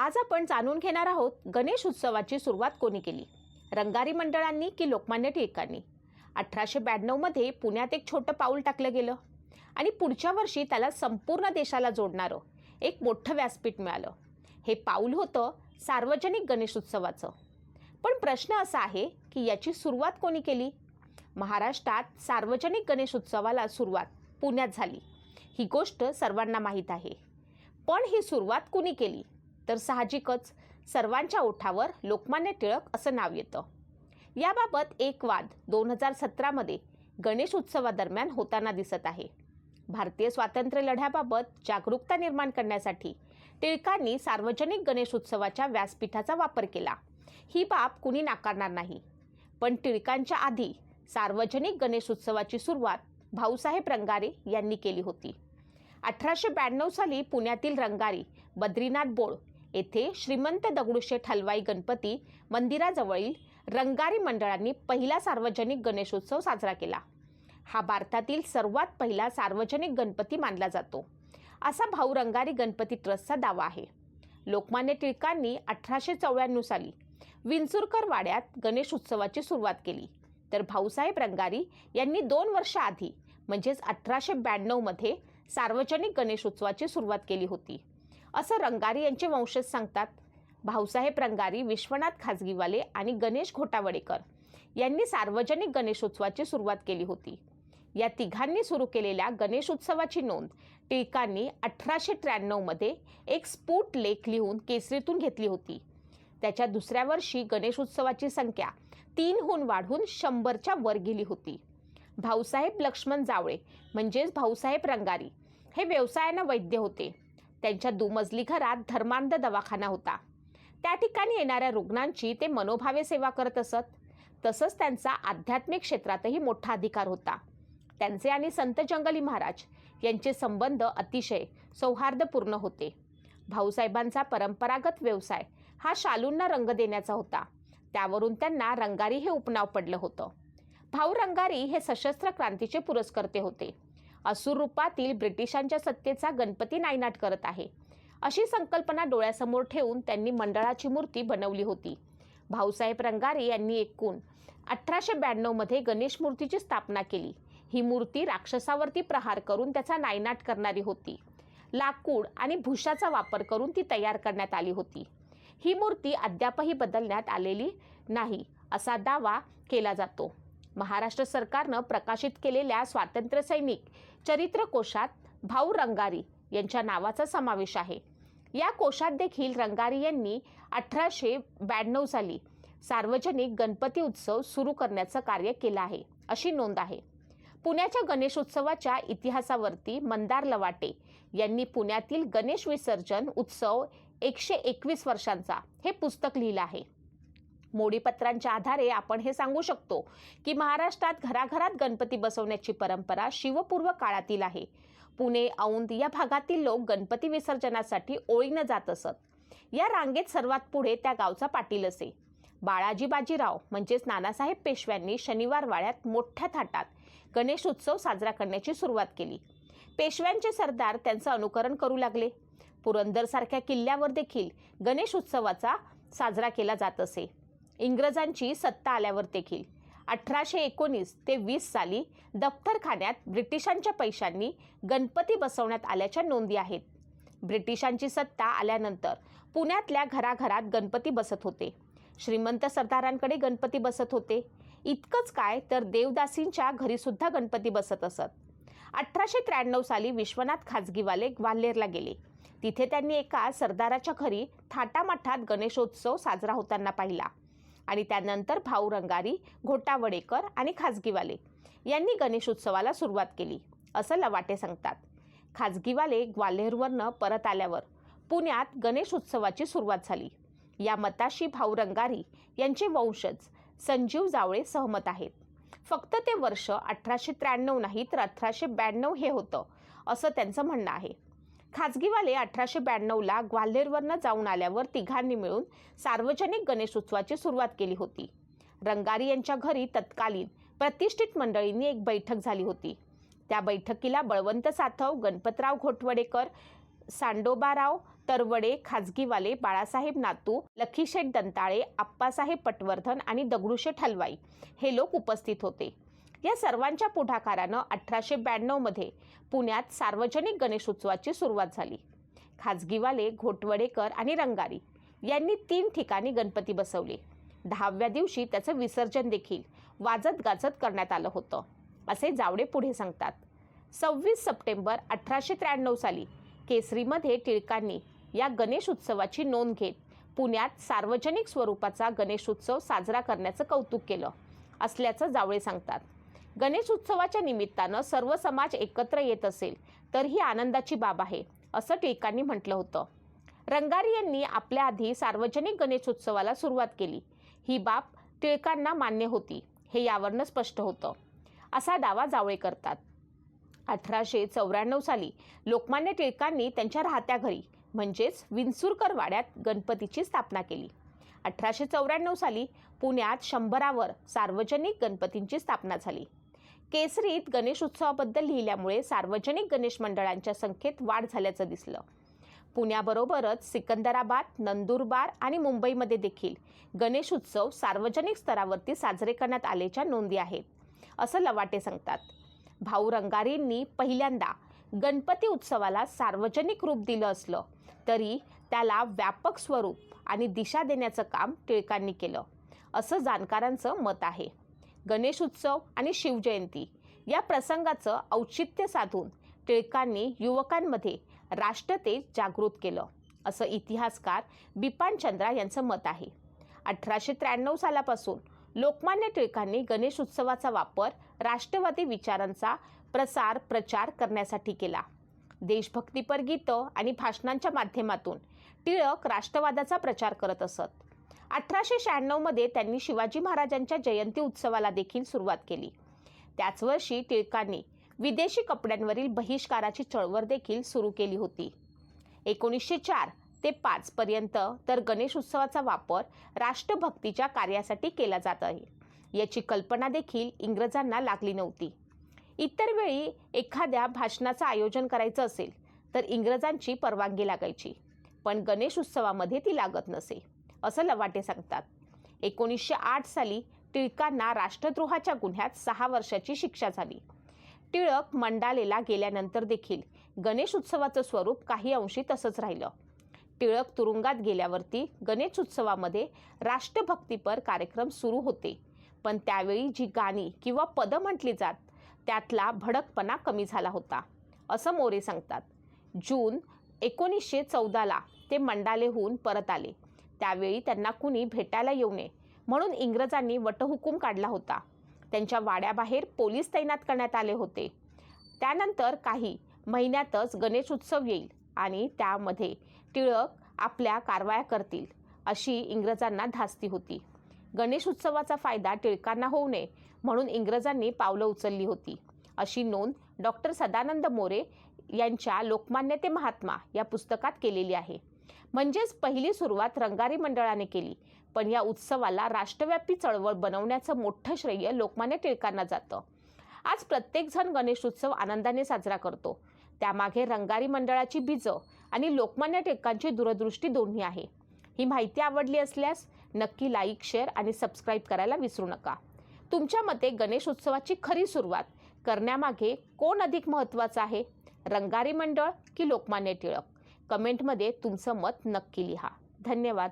आज आपण जाणून घेणार आहोत गणेश उत्सवाची सुरुवात कोणी केली? रंगारी मंडळांनी की लोकमान्य टिळकांनी? अठराशे ब्याण्णवमध्ये पुण्यात एक छोटं पाऊल टाकलं गेलं. आणि पुढच्या वर्षी त्याला संपूर्ण देशाला जोडणारं एक मोठं व्यासपीठ मिळालं. हे पाऊल होतं सार्वजनिक गणेश उत्सवाचं. पण प्रश्न असा आहे की याची सुरुवात कोणी केली? महाराष्ट्रात सार्वजनिक गणेश उत्सवाला सुरुवात पुण्यात झाली. ही गोष्ट सर्वांना माहीत आहे. पण ही सुरुवात कुणी केली? तर साहजिकच सर्वांच्या ओठावर लोकमान्य टिळक असं नाव येतं. याबाबत एक वाद दोन हजार सतरामध्ये गणेश उत्सवादरम्यान होताना दिसत आहे. भारतीय स्वातंत्र्य लढ्याबाबत जागरूकता निर्माण करण्यासाठी टिळकांनी सार्वजनिक गणेश उत्सवाच्या व्यासपीठाचा वापर केला. ही बाब कुणी नाकारणार नाही. पण टिळकांच्या आधी सार्वजनिक गणेश उत्सवाची सुरुवात भाऊसाहेब रंगारे यांनी केली होती. अठराशे ब्याण्णव साली पुण्यातील रंगारी बद्रीनाथ बोळ येथे श्रीमंत दगडूशेठ हलवाई गणपती मंदिराजवळील रंगारी मंडळांनी पहिला सार्वजनिक गणेशोत्सव साजरा केला. हा भारतातील सर्वात पहिला सार्वजनिक गणपती मानला जातो. असा भाऊ रंगारी गणपती ट्रस्टचा दावा आहे. लोकमान्य टिळकांनी अठराशे चौऱ्याण्णव साली विंचुरकर वाड्यात गणेश उत्सवाची सुरुवात केली. तर भाऊसाहेब रंगारी यांनी दोन वर्ष आधी म्हणजेच अठराशे ब्याण्णवमध्ये सार्वजनिक गणेशोत्सवाची सुरुवात केली होती. असं रंगारी यांचे वंशज सांगतात. भाऊसाहेब रंगारी विश्वनाथ खाजगीवाले आणि गणेश घोटावडेकर यांनी सार्वजनिक गणेशोत्सवाची सुरुवात केली होती. या तिघांनी सुरू केलेल्या गणेशोत्सवाची नोंद टिळकांनी अठराशे त्र्याण्णवमध्ये एक स्फुट लेख लिहून केसरीतून घेतली होती. त्याच्या दुसऱ्या वर्षी गणेशोत्सवाची संख्या तीनहून वाढून शंभरच्या वर गेली होती. भाऊसाहेब लक्ष्मण जावळे म्हणजेच भाऊसाहेब रंगारी हे व्यवसायानं वैद्य होते. त्यांच्या दुमजली घरात धर्मांध दवाखाना होता. त्या ठिकाणी येणाऱ्या रुग्णांची ते मनोभावे सेवा करत असत. तसंच त्यांचा आध्यात्मिक क्षेत्रातही मोठा अधिकार होता. त्यांचे आणि संत जंगली महाराज यांचे संबंध अतिशय सौहार्दपूर्ण होते. भाऊसाहेबांचा परंपरागत व्यवसाय हा शालूंना रंग देण्याचा होता. त्यावरून त्यांना रंगारी हे उपनाव पडलं होतं. भाऊ रंगारी हे सशस्त्र क्रांतीचे पुरस्कर्ते होते. असुर रूपातील ब्रिटिशांच्या सत्तेचा गणपती नायनाट करत आहे. अशी संकल्पना डोळ्यासमोर ठेवून त्यांनी मंडळाची मूर्ती बनवली होती. भाऊसाहेब रंगारे यांनी एकूण अठराशे ब्याण्णवमध्ये गणेश मूर्तीची स्थापना केली. ही मूर्ती राक्षसावरती प्रहार करून त्याचा नायनाट करणारी होती. लाकूड आणि भुशाचा वापर करून ती तयार करण्यात आली होती. ही मूर्ती अद्यापही बदलण्यात आलेली नाही असा दावा केला जातो. महाराष्ट्र सरकारनं प्रकाशित केलेल्या स्वातंत्र्यसैनिक चरित्र कोशात भाऊ रंगारी यांच्या नावाचा समावेश आहे. या कोशात देखील रंगारी यांनी अठराशे ब्याण्णव साली सार्वजनिक गणपती उत्सव सुरू करण्याचं कार्य केलं आहे अशी नोंद आहे. पुण्याच्या गणेशोत्सवाच्या इतिहासावरती मंदार लवाटे यांनी पुण्यातील गणेश विसर्जन उत्सव एकशे एकवीस वर्षांचा हे पुस्तक लिहिलं आहे. मोडीपत्रांच्या आधारे आपण हे सांगू शकतो की महाराष्ट्रात घराघरात गणपती बसवण्याची परंपरा शिवपूर्व काळातील आहे. पुणे औंध या भागातील लोक गणपती विसर्जनासाठी ओळीनं जात असत. या रांगेत सर्वात पुढे त्या गावचा पाटील असे. बाळाजी बाजीराव म्हणजेच नानासाहेब पेशव्यांनी शनिवार वाड्यात मोठ्या थाटात गणेश उत्सव साजरा करण्याची सुरुवात केली. पेशव्यांचे सरदार त्यांचं अनुकरण करू लागले. पुरंदरसारख्या किल्ल्यावर देखील गणेश उत्सवाचा साजरा केला जात असे. इंग्रजांची सत्ता आल्यावर देखील. अठराशे एकोणीस ते वीस साली दफ्तरखान्यात ब्रिटिशांच्या पैशांनी गणपती बसवण्यात आल्याच्या नोंदी आहेत. ब्रिटिशांची सत्ता आल्यानंतर पुण्यातल्या घराघरात गणपती बसत होते. श्रीमंत सरदारांकडे गणपती बसत होते. इतकंच काय तर देवदासींच्या घरीसुद्धा गणपती बसत असत. अठराशे त्र्याण्णव साली विश्वनाथ खाजगीवाले ग्वाल्हेरला गेले. तिथे त्यांनी एका सरदाराच्या घरी थाटामाठात गणेशोत्सव साजरा होताना पाहिला. आणि त्यानंतर भाऊ रंगारी घोटावडेकर आणि खाजगीवाले यांनी गणेशोत्सवाला सुरुवात केली असं लवाटे सांगतात. खाजगीवाले ग्वाल्हेरवरनं परत आल्यावर पुण्यात गणेशोत्सवाची सुरुवात झाली. या मताशी भाऊ रंगारी यांचे वंशज संजीव जावळे सहमत आहेत. फक्त ते वर्ष अठराशे त्र्याण्णव नाही तर अठराशे ब्याण्णव हे होतं असं त्यांचं म्हणणं आहे. खाजगीवाले अठराशे ब्याण्णवला ग्वाल्हेरवरनं जाऊन आल्यावर तिघांनी मिळून सार्वजनिक गणेशोत्सवाची सुरुवात केली होती. रंगारी यांच्या घरी तत्कालीन प्रतिष्ठित मंडळींनी एक बैठक झाली होती. त्या बैठकीला बळवंत साथव गणपतराव घोटवडेकर सांडोबाराव तरवडे खाजगीवाले बाळासाहेब नातू लखीशेठ दंताळे आप्पासाहेब पटवर्धन आणि दगडूशेठ हलवाई हे लोक उपस्थित होते. या सर्वांच्या पुढाकारानं अठराशे ब्याण्णवमध्ये पुण्यात सार्वजनिक गणेशोत्सवाची सुरुवात झाली. खाजगीवाले घोटवडेकर आणि रंगारी यांनी तीन ठिकाणी गणपती बसवले. दहाव्या दिवशी त्याचं विसर्जन देखील वाजत गाजत करण्यात आलं होतं. असे जावडे पुढे सांगतात. सव्वीस सप्टेंबर अठराशे त्र्याण्णव साली केसरीमध्ये टिळकांनी या गणेश उत्सवाची नोंद घेत पुण्यात सार्वजनिक स्वरूपाचा गणेशोत्सव साजरा करण्याचं कौतुक केलं असल्याचं जावळे सांगतात. गणेश उत्सवाच्या निमित्तानं सर्व समाज एकत्र येत असेल तर ही आनंदाची बाब आहे असं टिळकांनी म्हटलं होतं. रंगारी यांनी आपल्या आधी सार्वजनिक गणेशोत्सवाला सुरुवात केली. ही बाब टिळकांना मान्य होती हे यावरनं स्पष्ट होतं. असा दावा जावळे करतात अठराशे चौऱ्याण्णव साली लोकमान्य टिळकांनी त्यांच्या राहत्या घरी म्हणजेच विंचुरकर वाड्यात गणपतीची स्थापना केली. अठराशे चौऱ्याण्णव साली पुण्यात शंभरावर सार्वजनिक गणपतींची स्थापना झाली. केसरीत गणेश उत्सवाबद्दल लिहिल्यामुळे सार्वजनिक गणेश मंडळांच्या संख्येत वाढ झाल्याचं दिसलं. पुण्याबरोबरच सिकंदराबाद नंदुरबार आणि मुंबईमध्ये देखील गणेश उत्सव सार्वजनिक स्तरावरती साजरे करण्यात आल्याच्या नोंदी आहेत असं लवाटे सांगतात. भाऊ रंगारींनी पहिल्यांदा गणपती उत्सवाला सार्वजनिक रूप दिलं असलं तरी त्याला व्यापक स्वरूप आणि दिशा देण्याचं काम टिळकांनी केलं असं जाणकारांचं मत आहे. गणेश उत्सव आणि शिवजयंती. या प्रसंगाचं औचित्य साधून टिळकांनी युवकांमध्ये राष्ट्रतेज जागृत केलं. असं इतिहासकार बिपान चंद्रा यांचं मत आहे. अठराशे त्र्याण्णव सालापासून लोकमान्य टिळकांनी गणेश उत्सवाचा वापर राष्ट्रवादी विचारांचा प्रसार प्रचार करण्यासाठी केला. देशभक्तीपर गीतं आणि भाषणांच्या माध्यमातून टिळक राष्ट्रवादाचा प्रचार करत असत. अठराशे शहाण्णवमध्ये त्यांनी शिवाजी महाराजांच्या जयंती उत्सवाला देखील सुरुवात केली. त्याच वर्षी टिळकांनी विदेशी कपड्यांवरील बहिष्काराची चळवळ देखील सुरू केली होती. एकोणीसशे चार ते पाच पर्यंत तर गणेश उत्सवाचा वापर राष्ट्रभक्तीच्या कार्यासाठी केला जात आहे. याची कल्पना देखील इंग्रजांना लागली नव्हती. इतर वेळी एखाद्या भाषणाचं आयोजन करायचं असेल तर इंग्रजांची परवानगी लागायची. पण गणेश उत्सवामध्ये ती लागत नसे. असं लवाटे सांगतात. एकोणीसशे आठ साली टिळकांना राष्ट्रद्रोहाच्या गुन्ह्यात सहा वर्षाची शिक्षा झाली. टिळक मंडालेला गेल्यानंतर देखील गणेश उत्सवाचं स्वरूप काही अंशी तसंच राहिलं. टिळक तुरुंगात गेल्यावरती गणेश उत्सवामध्ये राष्ट्रभक्तीपर कार्यक्रम सुरू होते. पण त्यावेळी जी गाणी किंवा पदं म्हटली जात त्यातला भडकपणा कमी झाला होता असं मोरे सांगतात. जून एकोणीसशे चौदाला ते मंडालेहून परत आले. त्यावेळी त्यांना कुणी भेटायला येऊ नये म्हणून इंग्रजांनी वटहुकूम काढला होता. त्यांच्या वाड्याबाहेर पोलीस तैनात करण्यात आले होते. त्यानंतर काही महिन्यातच गणेश उत्सव येईल आणि त्यामध्ये टिळक आपल्या कारवाया करतील अशी इंग्रजांना धास्ती होती. गणेश उत्सवाचा फायदा टिळकांना होऊ नये म्हणून इंग्रजांनी पावलं उचलली होती. अशी नोंद डॉक्टर सदानंद मोरे यांच्या लोकमान्य ते महात्मा या पुस्तकात केलेली आहे. म्हणजेच पहिली सुरुवात रंगारी मंडळाने केली. पण या उत्सवाला राष्ट्रव्यापी चळवळ बनवण्याचं मोठं श्रेय लोकमान्य टिळकांना जातं. आज प्रत्येकजण गणेश उत्सव आनंदाने साजरा करतो. त्यामागे रंगारी मंडळाची बीजं आणि लोकमान्य टिळकांची दूरदृष्टी दोन्ही आहे. ही माहिती आवडली असल्यास नक्की लाईक शेअर आणि सबस्क्राईब करायला विसरू नका. तुमच्या मते गणेश उत्सवाची खरी सुरुवात करण्यामागे कोण अधिक महत्त्वाचं आहे? रंगारी मंडळ की लोकमान्य टिळक? कमेंटमध्ये तुमचं मत नक्की लिहा. धन्यवाद.